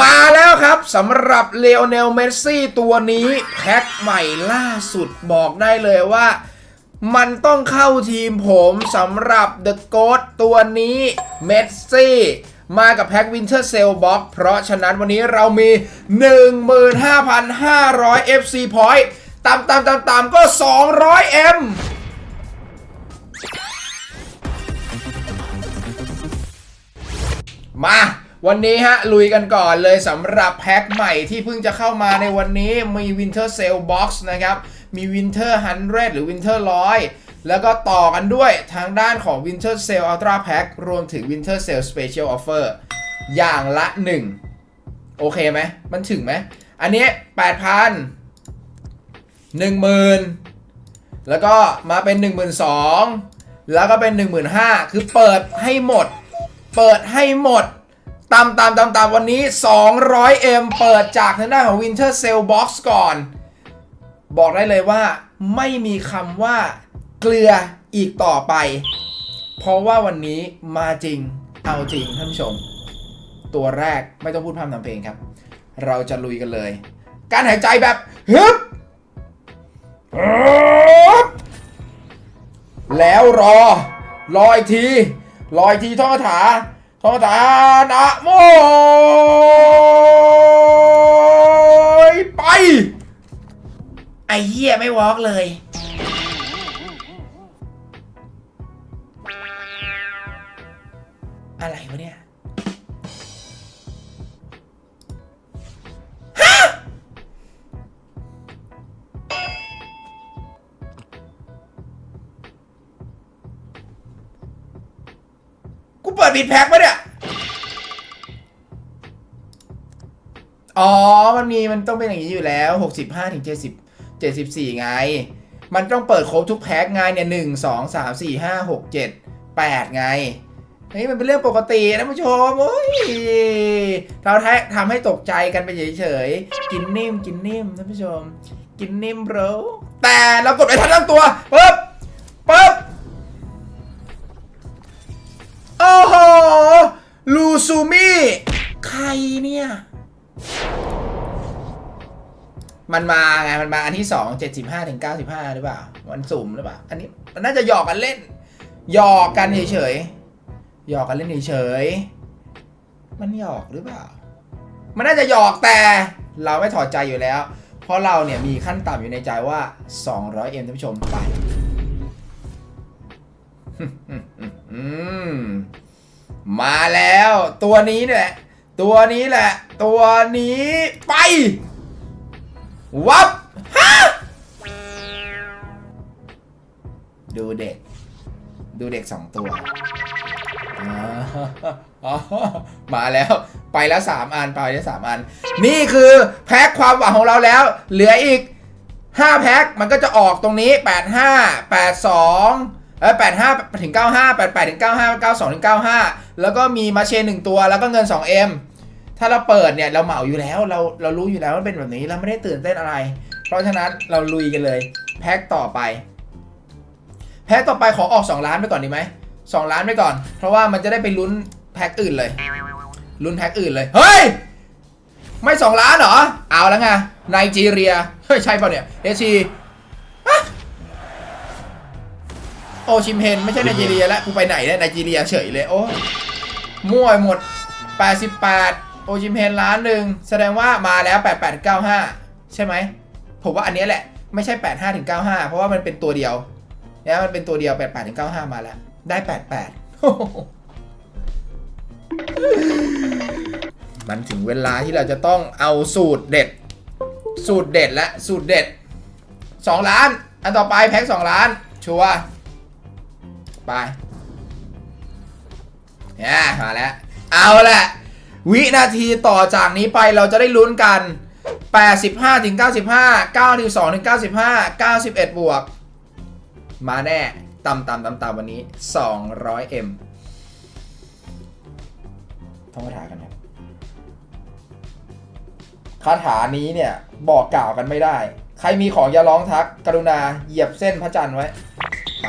มาแล้วครับสำหรับเลโอเนลเมสซี่ตัวนี้ แพ็คใหม่ล่าสุดบอกได้เลยว่า มันต้องเข้าทีมผมสำหรับ The Goat ตัวนี้เมสซี่มากับแพ็ค Winter Sale Box เพราะฉะนั้นวันนี้เรามี 15,500 FC Point ตามตามตามตามก็ 200 M มา วันนี้ฮะ ลุยกันก่อนเลยสำหรับแพ็คใหม่ที่เพิ่งจะเข้ามาในวันนี้มี Winter Sale Box นะครับ มี Winter 100 หรือ Winter 100 แล้วก็ต่อกันด้วยทางด้านของ Winter Sale Ultra Pack รวมถึง Winter Sale Special Offer อย่างละ 1 โอเคไหม มันถึงไหม อันนี้ 8,000 10,000 แล้วก็มาเป็น 12,000 แล้วก็เป็น 15,000 คือเปิดให้หมด เปิดให้หมด ตามตามตามตามวันนี้ 200M เปิดจากทางด้านของ Winter Sale Box ก่อน บอกได้เลยว่า ไม่มีคำว่าเกลืออีกต่อไป เพราะว่าวันนี้มาจริง เอาจริงท่านผู้ชม ตัวแรกไม่ต้องพูดพร่ำทำเพลงครับ เราจะลุยกันเลย การหายใจแบบฮึบแล้วรอ รออีกที รออีกทีท่องคาถา ทอทาถานะโมยไป ไอ้เหี้ยไม่วอล์กเลย อะไรวะเนี่ย กูเปิดบิดแพ็คปะเนี่ย อ๋อ มันมี มันต้องเป็นอย่างนี้อยู่แล้ว65ถึง70 74ไง มันต้องเปิดครบทุกแพ็คไงเนี่ย1 2 3 4 5 6 7 8ไงเฮ้ยมันเป็นเรื่องปกตินะผู้ชมโอ้ยเราแท้ทำให้ตกใจกันไปเฉยๆ กินนิ่มกินนิ่มท่านผู้ชม กินนิ่มโบรแต่เรากดไปทันทั้งตัวปึ๊บปึ๊บ ซูมิใครเนี่ย มันมาไง มันมาอันที่2 75ถึง95หรือเปล่า มันสุ่มหรือเปล่า อันนี้มันน่าจะหยอกกันเล่น หยอกกันเฉยๆ หยอกกันเล่นเฉยๆ มันหยอกหรือเปล่า มันน่าจะหยอกแต่เราไม่ถอดใจอยู่แล้ว เพราะเราเนี่ยมีขั้นต่ำอยู่ในใจว่า 200 m ท่านผู้ชมไปอื มาแล้ว ตัวนี้แหละตัวนี้แหละ ตัวนี้ไป วับฮะดูเด็ก ดูเด็กสองตัว มาแล้วไปแล้วสามอันไปแล้วสามอัน นี่คือแพ็คความหวังของเราแล้ว เหลืออีก5แพ็คมันก็จะออกตรงนี้85 82เอ อ85ถึง95 88ถึง95 92ถึง95แล้วก็มีมาเชนหนึ่งตัวแล้วก็เงิน 2M ถ้าเราเปิดเนี่ยเราเหมาอยู่แล้วเราเรารู้อยู่แล้วว่าเป็นแบบนี้เราไม่ได้ตื่นเต้นอะไร เพราะฉะนั้นเราลุยกันเลย แพ็คต่อไป แพ็คต่อไปขอออก 2 ล้านไปก่อนดีไหม2ล้านไปก่อน เพราะว่ามันจะได้ไปลุ้นแพ็คอื่นเลย ลุ้นแพ็คอื่นเลย เฮ้ย ไม่สองล้านเหรอ เอาแล้วไงไนจีเรีย เฮ้ย ใช่ป่ะเนี่ยเอชี โอชิมเฮนไม่ใช่ไนจีเรียแล้วกูไปไหนเนี่ยไนจีเรียเฉยเลยโอ้มั่วหมด 88 โอชิมเฮนล้านหนึ่งแสดงว่ามาแล้ว 8895 ใช่ไหม ผมว่าอันเนี้ยแหละไม่ใช่ 85ถึง95 เพราะว่ามันเป็นตัวเดียวเนี่ยมันเป็นตัวเดียว 88ถึง95 มาแล้ว ได้ 88 มันถึงเวลาที่เราจะต้องเอาสูตรเด็ด สูตรเด็ดและสูตรเด็ด 2 ล้าน อันต่อไปแพ็ค2ล้าน ชัวร์ ไปเนี่ยมาแล้ว เอาละวินาทีต่อจากนี้ไปเราจะได้ลุ้นกัน 85ถึง95 92ถึง95 91 บวก มาแน่ต่ำต่ำต่ำต่ำวันนี้ 200M ท่องคาถากันครับคาถานี้เนี่ยบอกกล่าวกันไม่ได้ ใครมีของอย่าร้องทัก กรุณาเหยียบเส้นพระจันทร์ไว้ ไป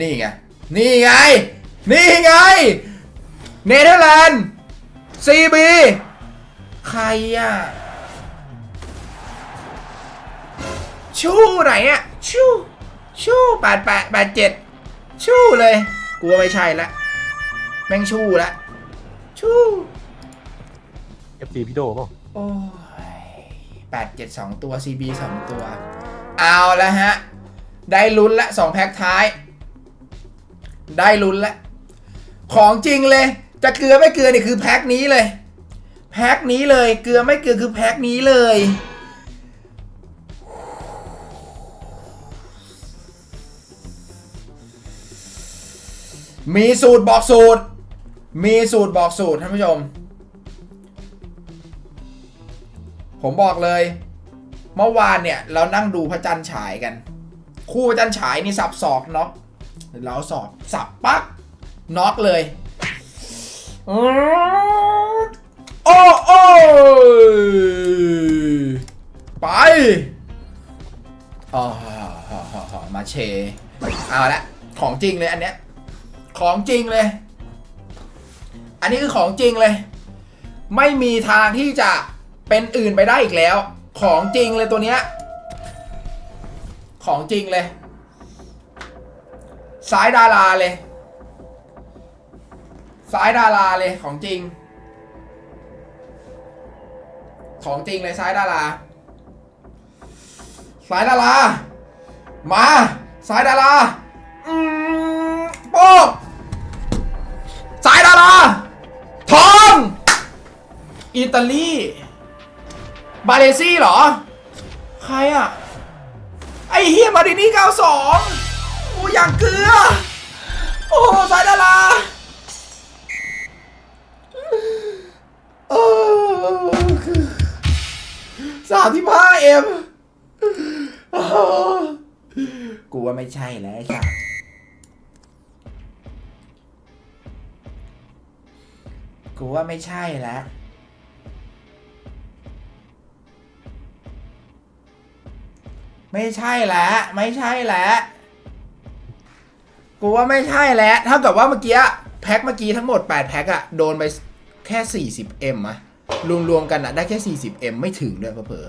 นี่ไง นี่ไง นี่ไง เนเธอร์แลนด์ซีบีใครอะ ชู่ไหนอะ ชู่ ชู่แปดแปดแปดเจ็ดชู่เลย กลัวไม่ใช่ละแม่งชู่ละ ชู่เอฟซีพี่โดเปล่าโอ้ยแปดเจ็ดสองตัว CB สองตัว เอาแล้วฮะ ได้ลุ้นละสองแพ็คท้าย ได้ลุ้นละของจริงเลย จะเกลือไม่เกลือนี่คือแพ็คนี้เลย แพ็คนี้เลยเกลือไม่เกลือคือแพ็คนี้เลย มีสูตรบอกสูตร มีสูตรบอกสูตรท่านผู้ชม ผมบอกเลย เมื่อวานเนี่ย เรานั่งดูพระจันทร์ฉายกัน คู่พระจันทร์ฉายนี่สับศอกน็อก เราสอบสับปักน็อกเลยอืมโอ้โอ้ไปอ๋อมาเช เอาละ ของจริงเลยอันเนี้ย ของจริงเลย อันนี้คือของจริงเลย ไม่มีทางที่จะเป็นอื่นไปได้อีกแล้ว ของจริงเลยตัวเนี้ย ของจริงเลย สายดาราเลย สายดาราเลยของจริง ของจริงเลยสายดารา สายดารา มาสายดาราอืมโป๊กสายดาราทองอิตาลีบาเลซี่เหรอ ใครอะ ไอเฮียมาดินี่92 กูอยากเกลือ โอ้สายดาราเออสามที่ห้าเอ็มกูว่าไม่ใช่แล้วไอ้สัสกูว่าไม่ใช่แล้วไม่ใช่แล้วไม่ใช่แล้ว กูว่าไม่ใช่แล้วเท่ากับว่าเมื่อกี้แพ็คเมื่อกี้ทั้งหมด 8 แพ็คอะโดนไปแค่ 40M อะรวมๆกันอะได้แค่ 40M ไม่ถึงด้วยเผลอ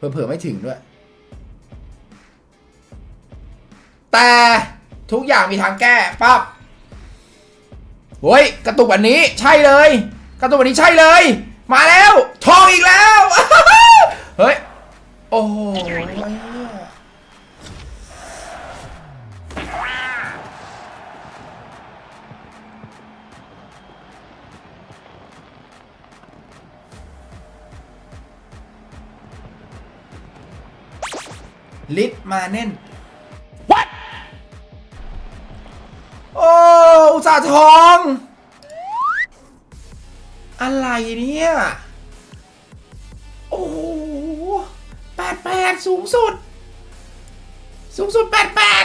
ๆเผลอไม่ถึงด้วย แต่ทุกอย่างมีทางแก้ปั๊บเฮ้ยกระตุกอันนี้ใช่เลย กระตุกอันนี้ใช่เลย มาแล้ว ทองอีกแล้ว เฮ้ย โอ้ย ลิตมาเน่น What โอ้อุตสาห์ทอง อะไรเนี่ย โอ้โหแปดแปดสูงสุด สูงสุดแปดแปด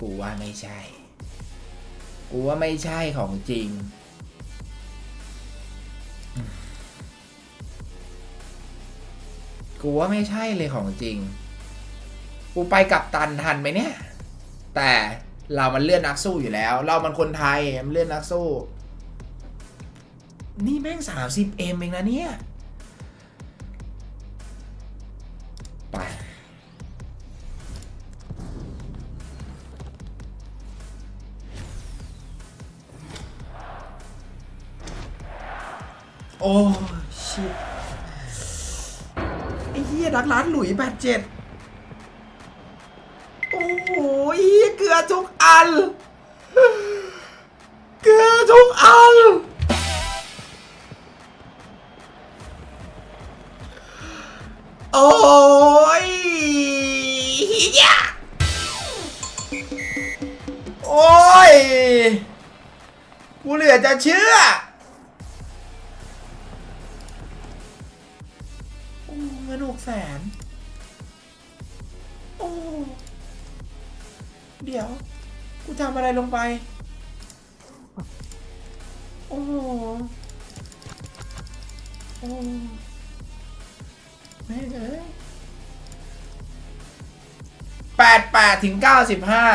กูว่าไม่ใช่ กูว่าไม่ใช่ของจริง กูว่าไม่ใช่เลยของจริง กูไปกับตันทันไหมเนี่ย แต่เรามันเลื่อนนักสู้อยู่แล้ว เรามันคนไทยมันเลื่อนนักสู้ นี่แม่ง30เอ็มเองนะเนี่ย ไป โอ้ แปดเจ็ดโอ้โหเหี้ยเกลือทุกอัน เกลือทุกอัน โอ้ยเฮียโอ้ย กูเหลือจะเชื่อโอ้เงินหกแสน อ้เดี๋ยว กูทำอะไรลงไป โอ้โหโอ้แม่เอ้ยแปดแปดถึงเก้าสิบห้า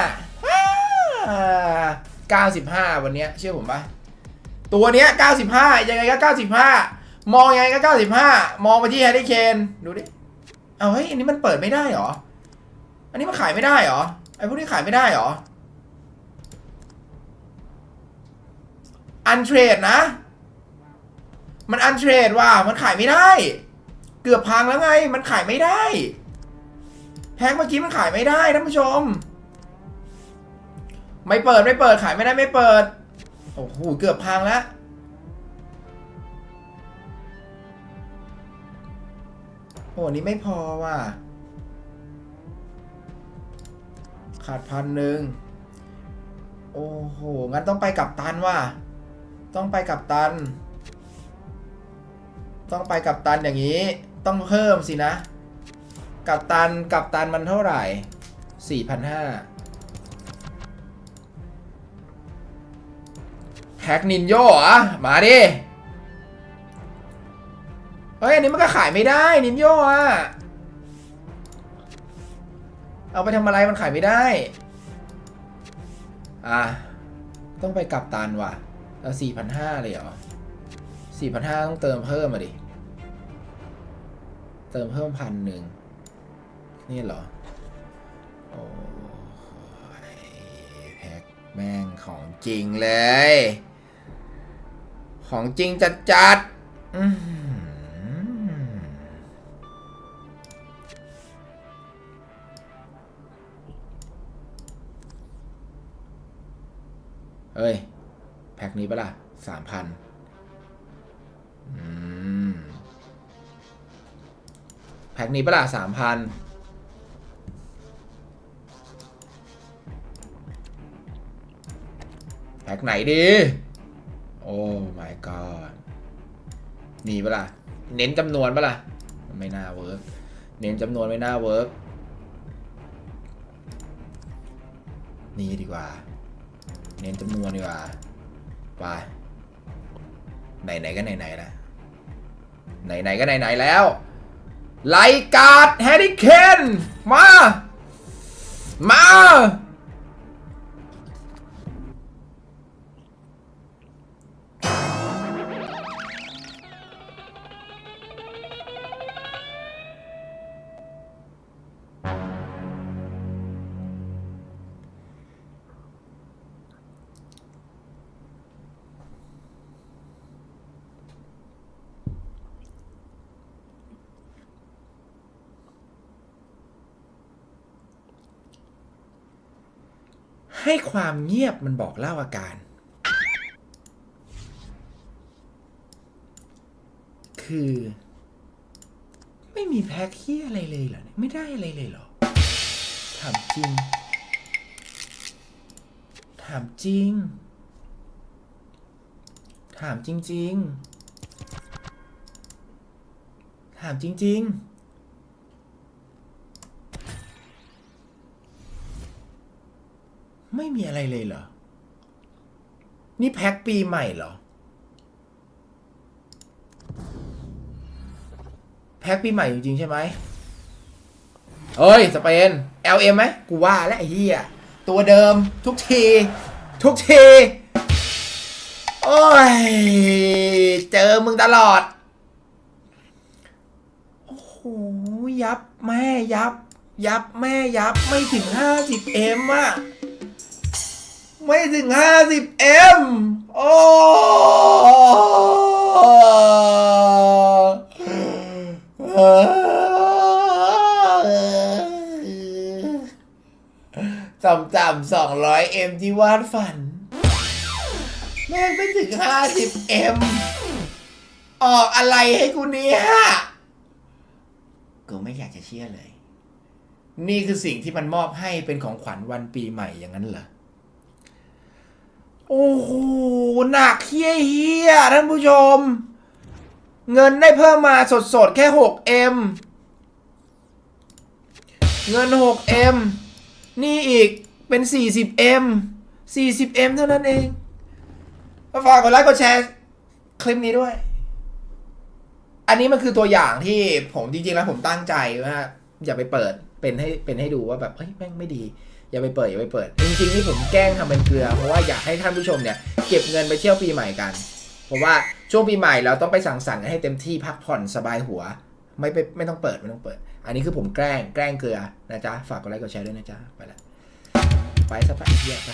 95วันเนี้ยเชื่อผมปะตัวเนี้ย95ยังไงก็95มองยังไงก็95มองไปที่แฮร์รี่เคนดูดิ เอาเฮ้ย อันนี้มันเปิดไม่ได้เหรอ อันนี้มันขายไม่ได้เหรอ ไอ้พวกนี้ขายไม่ได้เหรอ อันเทรดนะ มันอันเทรดว่ะ มันขายไม่ได้ เกือบพังแล้วไง มันขายไม่ได้ แพ็คเมื่อกี้มันขายไม่ได้ท่านผู้ชม ไม่เปิดไม่เปิดขายไม่ได้ไม่เปิด โอ้โห เกือบพังแล้วโอ้นนี้ไม่พอว่ะ ขาดพันหนึ่งโอ้โห งั้นต้องไปกับตันว่ะ ต้องไปกับตัน ต้องไปกับตันอย่างนี้ ต้องเพิ่มสินะ กับตันกับตันมันเท่าไหร่ 4,500แพ็กนินโยเหรอมาดิ เฮ้ย อันนี้มันก็ขายไม่ได้นินโยอะ เอาไปทำอะไรมันขายไม่ได้ อะ ต้องไปกับตันว่ะเอาสี่พันห้าเลยเหรอสี่พันห้าต้องเติมเพิ่มมาดิ เติมเพิ่มพันหนึ่ง นี่เหรอ โอ้ยแพ็คแม่งของจริงเลย ของจริงจัดจัดอื หือเฮ้ย แพ็คนี้ปะล่ะสามพันแพ็คนี้ปะล่ะสามพันแพ็คไหนดี โอ้ my god มีปะล่ะ เน้นจำนวนปะล่ะ ไม่น่าเวิร์กเน้นจำนวนไม่น่าเวิร์กนี่ดีกว่า เน้นจำนวนดีกว่าไปไหนๆก็ไหนๆแล้วไหนๆก็ไหนๆแล้วไลการ์ดแฮร์รี่เคนมา มา ให้ความเงียบมันบอกเล่าอาการ คือ ไม่มีแพ็คเฮียอะไรเลยเหรอไม่ได้อะไรเลยเหรอ ถามจริง ถามจริง ถามจริง ๆ ถามจริง ๆ ไม่มีอะไรเลยเหรอ นี่แพ็คปีใหม่เหรอ แพ็คปีใหม่จริงๆใช่ไหมเอ้ย สเปน LM ไหมกูว่าแล้วไอ้เหี้ยตัวเดิมทุกที ทุกที โอ้ย เจอมึงตลอด โอ้โห ยับแม่ยับ ยับแม่ยับไม่ถึง 50M อะ ไม่ถึง 50M โอ้ต่ำต่ำ 200M ที่วาดฝัน แม่งไม่ถึง 50M ออกอะไรให้กูเนี่ยกูไม่อยากจะเชื่อเลย นี่คือสิ่งที่มันมอบให้เป็นของขวัญวันปีใหม่อย่างนั้นเหรอ โอ้โหหนักเฮี้ยเฮียท่านผู้ชม เงินได้เพิ่มมาสดๆแค่ 6M เงิน 6M นี่อีกเป็น 40M 40M เท่านั้นเองก็ฝากกดไลค์กดแชร์คลิปนี้ด้วย อันนี้มันคือตัวอย่างที่ผมจริงๆแล้วผมตั้งใจว่าอย่าไปเปิด เป็นให้เป็นให้ดูว่าแบบเฮ้ยแม่งไม่ดี อย่าไปเปิดอย่าไปเปิด จริงๆที่ผมแกล้งทำเป็นเกลือ เพราะว่าอยากให้ท่านผู้ชมเนี่ยเก็บเงินไปเที่ยวปีใหม่กัน เพราะว่าช่วงปีใหม่เราต้องไปสังสรรค์ให้เต็มที่พักผ่อนสบายหัว ไม่ไปไม่ต้องเปิดไม่ต้องเปิด อันนี้คือผมแกล้งแกล้งเกลือนะจ๊ะฝากกดไลค์กดแชร์ด้วยนะจ๊ะไปละไปซะไปเที่ยไป